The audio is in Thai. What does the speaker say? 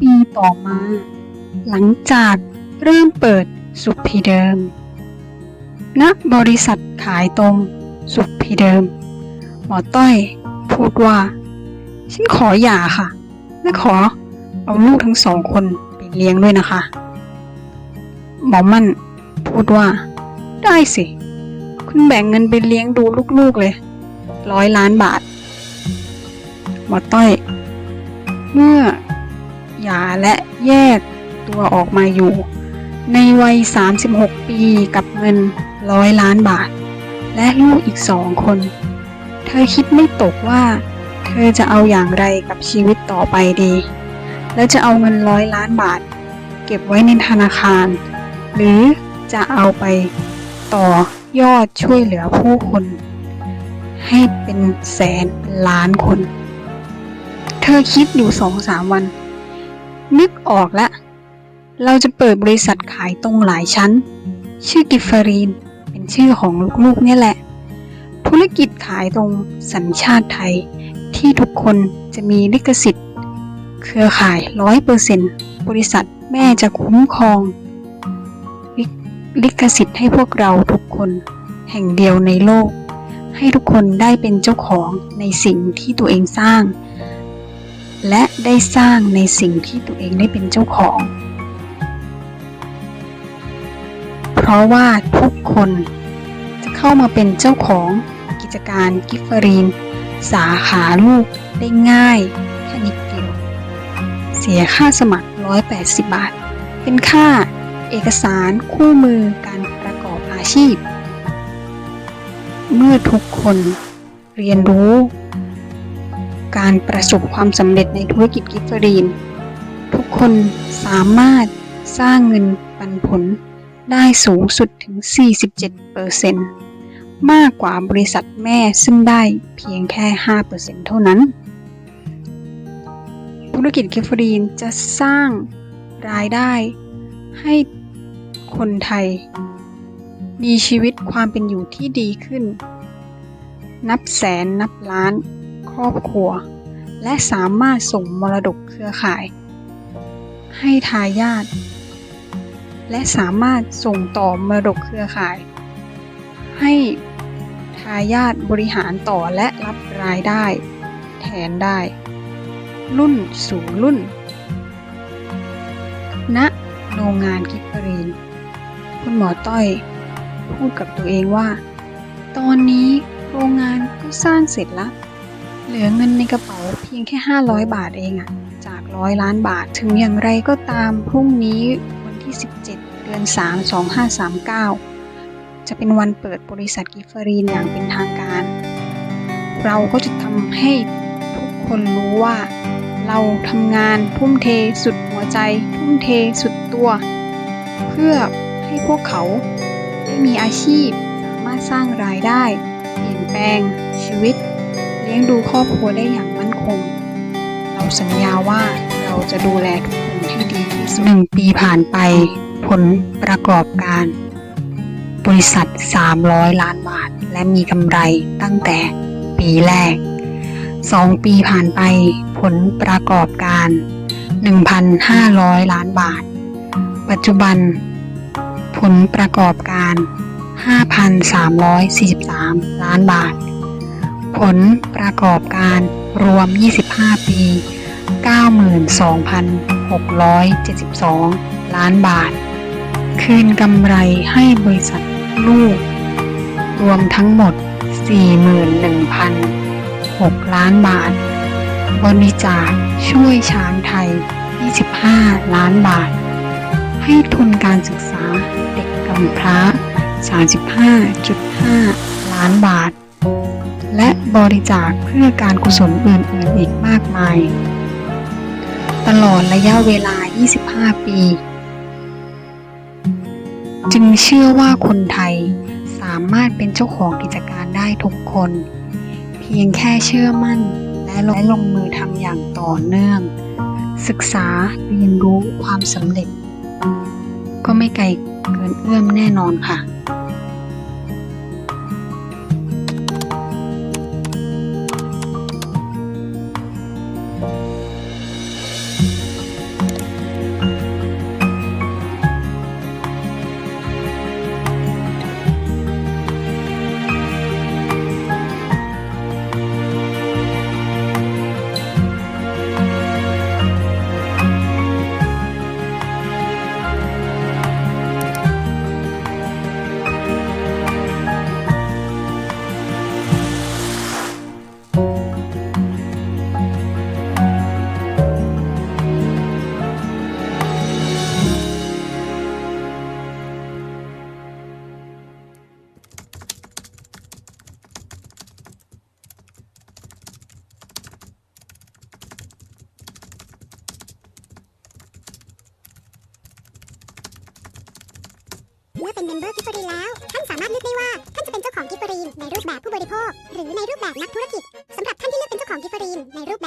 ปีต่อมา หลังจากเริ่มเปิดสุขพีเดิม ณ บริษัทขายตรงสุขพีเดิม หมอต้อยพูดว่า ฉันขอหย่าค่ะ และขอเอาลูกทั้งสองคนไปเลี้ยงด้วยนะคะ หมอมั่นพูดว่า ได้สิ คุณแบ่งเงินไปเลี้ยงดูลูกๆเลย ร้อยล้านบาท หมอต้อย เมื่อ หย่าและแยกตัวออกมาอยู่ ในวัย 36 ปีกับเงินร้อยล้านบาท และลูกอีกสองคน เธอคิดไม่ตกว่า เธอจะเอาอย่างไรกับชีวิตต่อไปดี แล้วจะเอาเงินร้อยล้านบาท เก็บไว้ในธนาคาร หรือจะเอาไปต่อยอดช่วยเหลือผู้คน ให้เป็นแสนเป็นล้านคน เธอคิดอยู่สองสามวัน นึกออกแล้วเราจะเปิดบริษัทขายตรงหลายชั้น ชื่อกิฟฟารีน เป็นชื่อของลูกๆเนี่ยแหละ ธุรกิจขายตรงสัญชาติไทย ที่ทุกคนจะมีลิขสิทธิ์ เครือข่ายร้อยเปอร์เซ็นต์บริษัทแม่จะคุ้มครองลลิขสิทธิ์ให้พวกเราทุกคนแห่งเดียวในโลก ให้ทุกคนได้เป็นเจ้าของในสิ่งที่ตัวเองสร้าง และได้สร้างในสิ่งที่ตัวเองได้เป็นเจ้าของ เพราะว่าทุกคนจะเข้ามาเป็นเจ้าของกิจการกิฟเฟอรีน สาขาลูกได้ง่ายแค่นิดเดียว เสียค่าสมัคร 180 บาท เป็นค่าเอกสารคู่มือการประกอบอาชีพ เมื่อทุกคนเรียนรู้ การประสบความสำเร็จในธุรกิจกิฟเฟอรีน ทุกคนสามารถสร้างเงินปันผลได้สูงสุดถึง 47%มากกว่าบริษัทแม่ซึ่งได้เพียงแค่ 5%เท่านั้น ธุรกิจกิฟเฟอรีนจะสร้างรายได้ให้คนไทย มีชีวิตความเป็นอยู่ที่ดีขึ้น นับแสนนับล้าน ครอบครัว และสามารถส่งมรดกเครือข่าย ให้ทายาทและสามารถส่งต่อมรดกเครือข่าย ให้ทายาทบริหารต่อและรับรายได้ แทนได้ รุ่นสู่รุ่นณโรงงานกิฟเฟอรีน คุณหมอต้อย พูดกับตัวเองว่า ตอนนี้โรงงานก็สร้างเสร็จแล้ว เหลือเงินในกระเป๋าเพียงแค่ 500 บาทเองอะจากร้อยล้านบาทถึงอย่างไรก็ตามพรุ่งนี้วันที่ 17 เดือน 3 2539 จะเป็นวันเปิดบริษัทกิฟเฟอรีนอย่างเป็นทางการ เราก็จะทำให้ทุกคนรู้ว่า เราทำงานทุ่มเทสุดหัวใจ ทุ่มเทสุดตัว เพื่อให้พวกเขาได้มีอาชีพสามารถสร้างรายได้ เปลี่ยนแปลงชีวิต เลี้ยงดูครอบครัวได้อย่างมั่นคง เราสัญญาว่าเราจะดูแลทุกคนให้ดีที่สุดหนึ่งปีผ่านไป ผลประกอบการ บริษัท 300 ล้านบาท และมีกำไรตั้งแต่ปีแรก 2 ปีผ่านไป ผลประกอบการ 1,500 ล้านบาท ปัจจุบัน ผลประกอบการ 5,343 ล้านบาท ผลประกอบการรวม 25 ปี 92,672 ล้านบาท คืนกำไรให้บริษัทลูก รวมทั้งหมด 41,006 ล้านบาท บริจาคช่วยช้างไทย 25 ล้านบาท ให้ทุนการศึกษาเด็กกำพร้า 35.5 ล้านบาท และบริจาคเพื่อการกุศลอื่นๆอีกมากมาย ตลอดระยะเวลา 25 ปี จึงเชื่อว่าคนไทยสามารถเป็นเจ้าของกิจการได้ทุกคน เพียงแค่เชื่อมั่นและลงลงมือทำอย่างต่อเนื่อง ศึกษาเรียนรู้ความสำเร็จ ก็ไม่ไกลเกินเอื้อมแน่นอนค่ะ มื่อเป็นเมมเบอร์กิฟฟรีแล้ว ท่านสามารถเลือกได้ว่า ท่านจะเป็นเจ้าของกิฟฟรีนในรูปแบบผู้บริโภค หรือในรูปแบบนักธุรกิจสำหรับท่านที่เลือกเป็นเจ้าของกิฟฟรีนในรูป